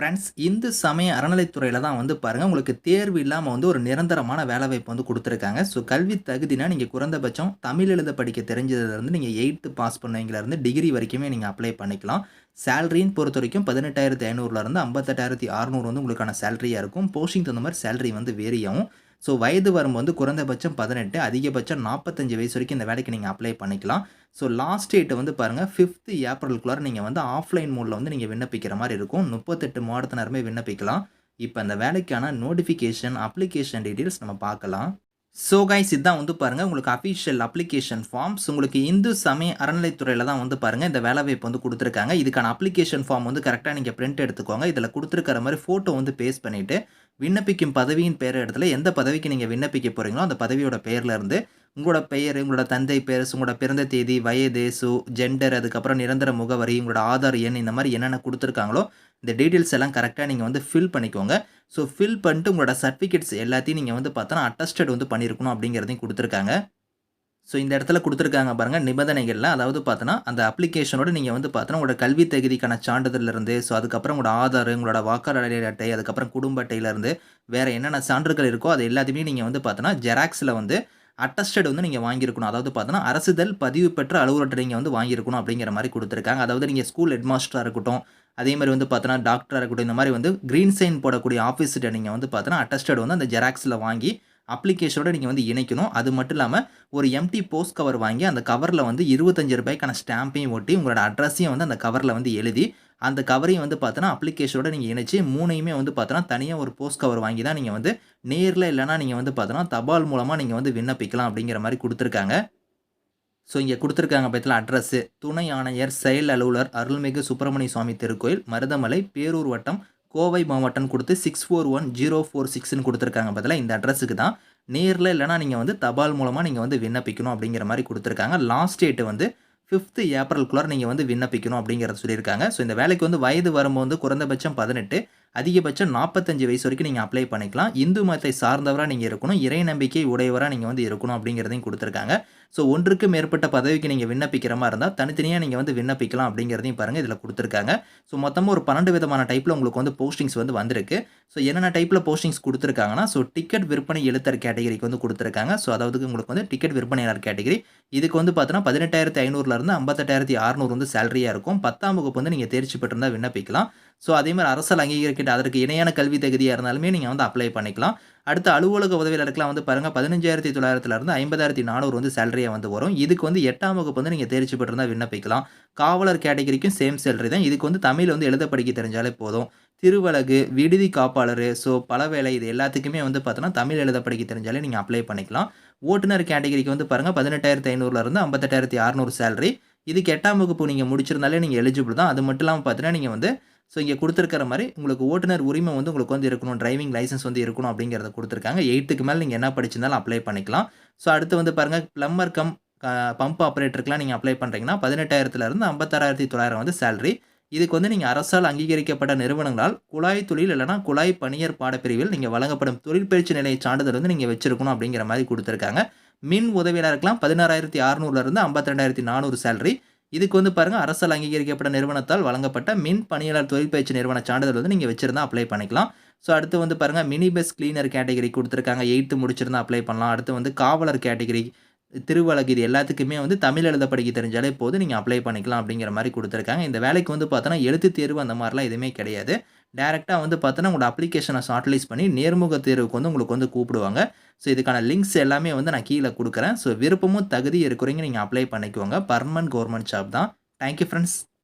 Friends Hindu சமய அறநிலைத்துறையில் தான் வந்து பாருங்கள் உங்களுக்கு தேர்வு இல்லாமல் வந்து ஒரு நிரந்தரமான வேலைவாய்ப்பு வந்து கொடுத்துருக்காங்க. ஸோ கல்வி தகுதினா நீங்கள் குறைந்தபட்சம் தமிழ் எழுத படிக்க தெரிஞ்சதுலேருந்து நீங்கள் எயித்து பாஸ் பண்ணவங்கலேருந்து டிகிரி வரைக்குமே நீங்கள் அப்ளை பண்ணிக்கலாம். சேலரின்னு பொறுத்த வரைக்கும் பதினெட்டாயிரத்தி ஐநூறுலேருந்து ஐம்பத்தெட்டாயிரத்தி அறநூறு வந்து உங்களுக்கான சேலரியாக இருக்கும். போஸ்டிங் தகுந்த மாதிரி சேலரி வந்து வேரியாகும் ஸோ வயது வரம்பு வந்து குறைந்தபட்சம் பதினெட்டு அதிகபட்சம் நாற்பத்தஞ்சு வயசு வரைக்கும் இந்த வேலைக்கு நீங்கள் அப்ளை பண்ணிக்கலாம். ஸோ லாஸ்ட் டேட் வந்து பாருங்கள் ஃபிஃப்த்து ஏப்ரலுக்குள்ளார நீங்கள் வந்து ஆஃப்லைன் மோடில் வந்து நீங்கள் விண்ணப்பிக்கிற மாதிரி இருக்கும். முப்பத்தெட்டு மாவட்டத்தினருமே விண்ணப்பிக்கலாம். இப்போ அந்த வேலைக்கான நோட்டிஃபிகேஷன் அப்ளிகேஷன் டீட்டெயில்ஸ் நம்ம பார்க்கலாம். ஸோ கைஸ் இதுதான் வந்து பாருங்கள் உங்களுக்கு அஃபிஷியல் அப்ளிகேஷன் ஃபார்ம்ஸ் உங்களுக்கு இந்து சமய அறநிலைத்துறையில் தான் வந்து பாருங்கள் இந்த வேலைவாய்ப்பு வந்து கொடுத்துருக்காங்க. இதுக்கான அப்ளிகேஷன் ஃபார்ம் வந்து கரெக்டாக நீங்கள் பிரிண்ட் எடுத்துக்கோங்க. இதில் கொடுத்துருக்கிற மாதிரி ஃபோட்டோ வந்து பேஸ்ட் பண்ணிவிட்டு விண்ணப்பிக்கும் பதவியின் பேர் இடத்துல எந்த பதவிக்கு நீங்கள் விண்ணப்பிக்க போகிறீங்களோ அந்த பதவியோட பெயர்ல இருந்து உங்களோட பெயர் உங்களோட தந்தை பேர் உங்களோட பிறந்த தேதி வயது சு ஜெண்டர் அதுக்கப்புறம் நிரந்தர முகவரி உங்களோட ஆதார் எண் இந்த மாதிரி என்னென்ன கொடுத்துருக்காங்களோ இந்த டீட்டெயில்ஸ் எல்லாம் கரெக்டாக நீங்கள் வந்து ஃபில் பண்ணிக்கோங்க. ஸோ ஃபில் பண்ணிட்டு உங்களோட சர்டிஃபிகேட்ஸ் எல்லாத்தையும் நீங்கள் வந்து பார்த்தோன்னா அட்டஸ்டட் வந்து பண்ணியிருக்கணும் அப்படிங்கிறதையும் கொடுத்துருக்காங்க. ஸோ இந்த இடத்துல கொடுத்துருக்காங்க பாருங்கள் நிபந்தனைகளில். அதாவது பார்த்தோன்னா அந்த அப்ளிகேஷனோட நீங்கள் வந்து பார்த்தோன்னா உங்களோட கல்வி தகுதிக்கான சான்றிதழ்லேருந்து ஸோ அதுக்கப்புறம் உங்களோட ஆதார் உங்களோட வாக்காளர் அட்டை அதுக்கப்புறம் குடும்ப அட்டையிலேருந்து வேறு என்னென்ன சான்றுகள் இருக்கோ அது எல்லாத்தையுமே நீங்கள் வந்து பார்த்தோன்னா ஜெராக்ஸில் வந்து அட்டஸ்டட் வந்து நீங்கள் வாங்கியிருக்கணும். அதாவது பார்த்தோன்னா அரசுதல் பதிவு பெற்ற அலுவலர்கிட்ட நீங்கள் வந்து வாங்கியிருக்கணும் அப்படிங்கிற மாதிரி கொடுத்துருக்காங்க. அதாவது நீங்கள் ஸ்கூல் ஹெட்மாஸ்டராக இருக்கட்டும் அதே மாதிரி வந்து பார்த்தோன்னா டாக்டராக இருக்கட்டும் இந்த மாதிரி வந்து க்ரீன் சைன் போடக்கூடிய ஆஃபீஸ்கிட்ட நீங்கள் வந்து பார்த்தோன்னா அட்டஸ்டட் வந்து அந்த ஜெராக்ஸில் வாங்கி அப்ளிகேஷனோட நீங்கள் வந்து இணைக்கணும். அது மட்டும் இல்லாமல் ஒரு எம்டி போஸ்ட் கவர் வாங்கி அந்த கவரில் வந்து இருபத்தஞ்சு ரூபாய்க்கான ஸ்டாம்பையும் ஒட்டி உங்களோட அட்ரஸையும் வந்து அந்த கவரில் வந்து எழுதி அந்த கவரையும் வந்து பார்த்தோன்னா அப்ளிகேஷனோட நீங்கள் இணைச்சி மூணையுமே வந்து பார்த்தோன்னா தனியாக ஒரு போஸ்ட் கவர் வாங்கி தான் நீங்கள் வந்து நேரில் இல்லைனா நீங்கள் வந்து பார்த்தோன்னா தபால் மூலமாக நீங்கள் வந்து விண்ணப்பிக்கலாம் அப்படிங்கிற மாதிரி கொடுத்துருக்காங்க. ஸோ இங்கே கொடுத்துருக்காங்க பற்றியில் அட்ரஸ்ஸு துணை ஆணையர் செயல் அலுவலர் அருள்மிகு சுப்பிரமணிய சுவாமி திருக்கோயில் மருதமலை பேரூர் வட்டம் கோவை மாவட்டம் கொடுத்து six four one zero four சிக்ஸ்னு கொடுத்துருக்காங்க பதிலாக இந்த அட்ரஸுக்கு தான். நேரில் இல்லைனா நீங்கள் வந்து தபால் மூலமாக நீங்கள் வந்து விண்ணப்பிக்கணும் அப்படிங்கிற மாதிரி கொடுத்துருக்காங்க. லாஸ்ட் டேட்டு வந்து ஃபிஃப்த்து ஏப்ரல்குள்ளார் நீங்கள் வந்து விண்ணப்பிக்கணும் அப்படிங்கிறத சொல்லியிருக்காங்க. ஸோ இந்த வேலைக்கு வந்து வயது வரும்போது வந்து குறைந்தபட்சம் பதினெட்டு அதிகபட்சம் நாற்பத்தஞ்சு வயசு வரைக்கும் நீங்கள் அப்ளை பண்ணிக்கலாம். இந்து மதத்தை சார்ந்தவராக நீங்கள் இருக்கணும். இறை நம்பிக்கை உடையவராக நீங்கள் வந்து இருக்கணும் அப்படிங்கிறதையும் கொடுத்துருக்காங்க. ஸோ ஒன்றுக்கு மேற்பட்ட பதவிக்கு நீங்கள் விண்ணப்பிக்கிற மாதிரி இருந்தால் தனித்தனியாக நீங்கள் வந்து விண்ணப்பிக்கலாம் அப்படிங்கிறதையும் பாருங்கள் இதில் கொடுத்துருக்காங்க. ஸோ மொத்தமாக ஒரு பன்னெண்டு விதமான டைப்பில் உங்களுக்கு வந்து போஸ்டிங்ஸ் வந்து வந்திருக்கு. ஸோ என்னென்ன டைப்பில் போஸ்டிங்ஸ் கொடுத்துருக்காங்கன்னா ஸோ டிக்கெட் விற்பனை எழுத்தர் கேட்டகரிக்கு வந்து கொடுத்துருக்காங்க. ஸோ அதாவது உங்களுக்கு வந்து டிக்கெட் விற்பனையாளர் கேட்டகரி இதுக்கு வந்து பார்த்தீங்கன்னா பதினெட்டாயிரத்தி ஐநூறுலேருந்து ஐம்பத்தெட்டாயிரத்தி அறநூறு வந்து சேலரியாக இருக்கும். பத்தாம் வகுப்பு வந்து நீங்கள் தேர்ச்சி பெற்றிருந்தால் விண்ணப்பிக்கலாம். ஸோ அதே மாதிரி அரசால் அங்கீகரிக்கிட்ட அதற்கு இணையான கல்வி தகுதியாக இருந்தாலுமே நீங்கள் வந்து அப்ளை பண்ணிக்கலாம். அடுத்த அலுவலக உதவியாளருக்குலாம் வந்து பாருங்கள் பதினஞ்சாயிரத்தி தொள்ளாயிரத்துலேருந்து ஐம்பதாயிரத்தி நானூறு வந்து சேலரியாக வந்து வரும். இதுக்கு வந்து எட்டாம் வகுப்பு வந்து நீங்கள் தேர்ச்சி பெற்றிருந்தால் விண்ணப்பிக்கலாம். காவலர் கேட்டகரிக்கும் சேம் சேலரி தான். இதுக்கு வந்து தமிழ் வந்து எழுத படிக்க தெரிஞ்சாலே போதும். திருவலகு விடுதி காப்பாளர் ஸோ பல வேலை இது எல்லாத்துக்குமே வந்து பார்த்தோன்னா தமிழ் எழுத படிக்க தெரிஞ்சாலே நீங்கள் அப்ளை பண்ணிக்கலாம். ஓட்டுநர் கேட்டகரிக்கு வந்து பாருங்கள் பதினெட்டாயிரத்தி ஐநூறுலேருந்து ஐம்பத்தெட்டாயிரத்தி அறநூறு சேலரி இதுக்கு எட்டாம் வகுப்பு நீங்கள் முடிச்சிருந்தாலே நீங்கள் எலிஜிபிள் தான். அது மட்டும் இல்லாமல் பார்த்தீங்கன்னா நீங்கள் வந்து ஸோ இங்கே கொடுத்துருக்கிற மாதிரி உங்களுக்கு ஓட்டுநர் உரிமை வந்து உங்களுக்கு வந்து இருக்கணும். டிரைவிங் லைசன்ஸ் வந்து இருக்கணும் அப்படிங்கிறத கொடுத்துருக்காங்க. எயித்துக்கு மேலே நீங்கள் என்ன படிச்சிருந்தாலும் அப்ளை பண்ணிக்கலாம். ஸோ அடுத்து வந்து பாருங்கள் ப்ளம்பர் கம் பம்ப் ஆப்ரேட்டருக்குலாம் நீங்கள் அப்ளை பண்ணுறீங்கன்னா பதினெட்டாயிரத்துலேருந்து ஐம்பத்தாறாயிரத்தி தொள்ளாயிரம் வந்து சேலரி இதுக்கு வந்து நீங்கள் அரசால் அங்கீகரிக்கப்பட்ட நிறுவனங்களால் குழாய் தொழில் இல்லைனா குழாய் பணியர் பாடப்பிரிவில் நீங்கள் வழங்கப்படும் தொழிற்பயிற்சி நிலைய சான்றிதழ் வந்து நீங்கள் வச்சிருக்கணும் அப்படிங்கிற மாதிரி கொடுத்துருக்காங்க. மின் உதவியாளருக்கெல்லாம் பதினாறாயிரத்தி அறநூறுலேருந்து ஐம்பத்தி ரெண்டாயிரத்தி நானூறு சேலரி இதுக்கு வந்து பாருங்கள் அரசால் அங்கீகரிக்கப்பட்ட நிறுவனத்தால் வழங்கப்பட்ட மின் பணியாளர் தொழிற்பயிற்சி நிறுவன சான்றிதழ் வந்து நீங்கள் வச்சுருந்தா அப்ளை பண்ணிக்கலாம். ஸோ அடுத்து வந்து பாருங்கள் மினி பஸ் கிளீனர் கேட்டகரி கொடுத்துருக்காங்க. எயித்து முடிச்சிருந்தா அப்ளை பண்ணலாம். அடுத்து வந்து காவலர் கேட்டகரி திருவழகு இது எல்லாத்துக்குமே வந்து தமிழ் எழுத படிக்க தெரிஞ்சாலே போது நீங்கள் அப்ளை பண்ணிக்கலாம் அப்படிங்கிற மாதிரி கொடுத்துருக்காங்க. இந்த வேலைக்கு வந்து பார்த்தோன்னா எழுத்து தேர்வு அந்த மாதிரிலாம் எதுவுமே கிடையாது. டேரெக்டாக வந்து பார்த்தோன்னா உங்களோட அப்ளிகேஷனை ஷார்ட்லைஸ் பண்ணி நேர்முக தேர்வுக்கு வந்து உங்களுக்கு வந்து கூப்பிடுவாங்க. ஸோ இதுக்கான லிங்க்ஸ் எல்லாமே வந்து நான் கீழே கொடுக்குறேன். ஸோ விருப்பமும் தகுதி இருக்கிறீங்க நீங்கள் அப்ளை பண்ணிக்கோங்க. பர்மனன்ட் கவர்மெண்ட் ஜாப் தான். Thank you friends